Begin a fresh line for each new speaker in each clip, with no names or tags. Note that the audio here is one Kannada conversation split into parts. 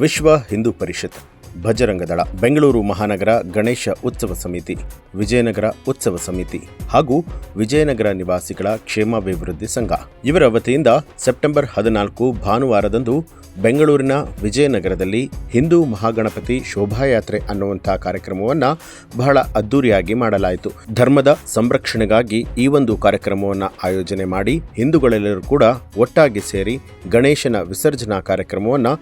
ವಿಶ್ವ ಹಿಂದೂ ಪರಿಷತ್, ಭಜರಂಗದಳ, ಬೆಂಗಳೂರು ಮಹಾನಗರ ಗಣೇಶ ಉತ್ಸವ ಸಮಿತಿ, ವಿಜಯನಗರ ಉತ್ಸವ ಸಮಿತಿ ಹಾಗೂ ವಿಜಯನಗರ ನಿವಾಸಿಗಳ ಕ್ಷೇಮಾಭಿವೃದ್ಧಿ ಸಂಘ. ಇವರ ವತಿಯಿಂದ ಸೆಪ್ಟೆಂಬರ್ ಹದಿನಾಲ್ಕು ಭಾನುವಾರದಂದು ಬೆಂಗಳೂರಿನ ವಿಜಯನಗರದಲ್ಲಿ ಹಿಂದೂ ಮಹಾಗಣಪತಿ ಶೋಭಾಯಾತ್ರೆ ಅನ್ನುವಂಥ ಕಾರ್ಯಕ್ರಮವನ್ನು ಬಹಳ ಅದ್ದೂರಿಯಾಗಿ ಮಾಡಲಾಯಿತು. ಧರ್ಮದ ಸಂರಕ್ಷಣೆಗಾಗಿ ಈ ಒಂದು ಕಾರ್ಯಕ್ರಮವನ್ನು ಆಯೋಜನೆ ಮಾಡಿ ಹಿಂದೂಗಳೆಲ್ಲರೂ ಕೂಡ ಒಟ್ಟಾಗಿ ಸೇರಿ ಗಣೇಶನ ವಿಸರ್ಜನಾ ಕಾರ್ಯಕ್ರಮವನ್ನು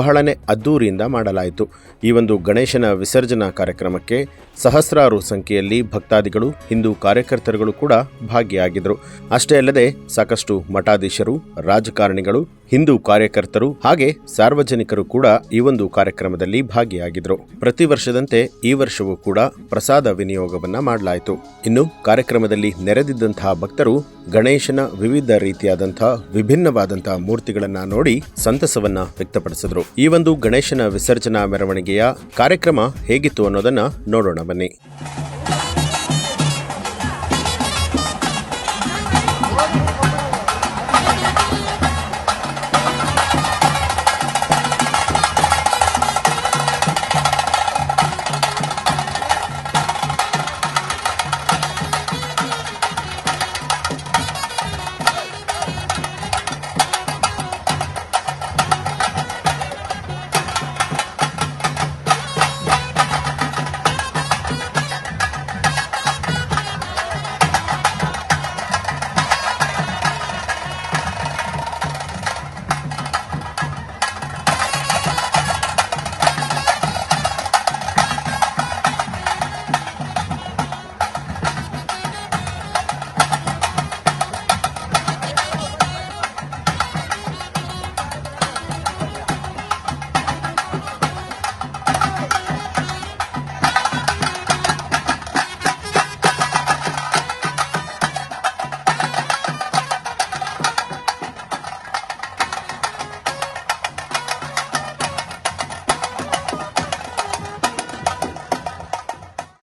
ಬಹಳನೇ ಅದ್ದೂರಿಯಿಂದ ಮಾಡಲಾಯಿತು. ಈ ಒಂದು ಗಣೇಶನ ವಿಸರ್ಜನಾ ಕಾರ್ಯಕ್ರಮಕ್ಕೆ ಸಹಸ್ರಾರು ಸಂಖ್ಯೆಯಲ್ಲಿ ಭಕ್ತಾದಿಗಳು, ಹಿಂದೂ ಕಾರ್ಯಕರ್ತರುಗಳು ಕೂಡ ಭಾಗಿಯಾಗಿದ್ದರು. ಅಷ್ಟೇ ಅಲ್ಲದೆ ಸಾಕಷ್ಟು ಮಠಾಧೀಶರು, ರಾಜಕಾರಣಿಗಳು, ಹಿಂದೂ ಕಾರ್ಯಕರ್ತರು ಹಾಗೆ ಸಾರ್ವಜನಿಕರು ಕೂಡ ಈ ಒಂದು ಕಾರ್ಯಕ್ರಮದಲ್ಲಿ ಭಾಗಿಯಾಗಿದ್ರು. ಪ್ರತಿ ವರ್ಷದಂತೆ ಈ ವರ್ಷವೂ ಕೂಡ ಪ್ರಸಾದ ವಿನಿಯೋಗವನ್ನ ಮಾಡಲಾಯಿತು. ಇನ್ನು ಕಾರ್ಯಕ್ರಮದಲ್ಲಿ ನೆರೆದಿದ್ದಂತಹ ಭಕ್ತರು ಗಣೇಶನ ವಿವಿಧ ರೀತಿಯಾದಂತಹ ವಿಭಿನ್ನವಾದಂತಹ ಮೂರ್ತಿಗಳನ್ನ ನೋಡಿ ಸಂತಸವನ್ನ ವ್ಯಕ್ತಪಡಿಸಿದ್ರು. ಈ ಒಂದು ಗಣೇಶನ ವಿಸರ್ಜನಾ ಮೆರವಣಿಗೆಯ ಕಾರ್ಯಕ್ರಮ ಹೇಗಿತ್ತು ಅನ್ನೋದನ್ನ ನೋಡೋಣ ಬನ್ನಿ.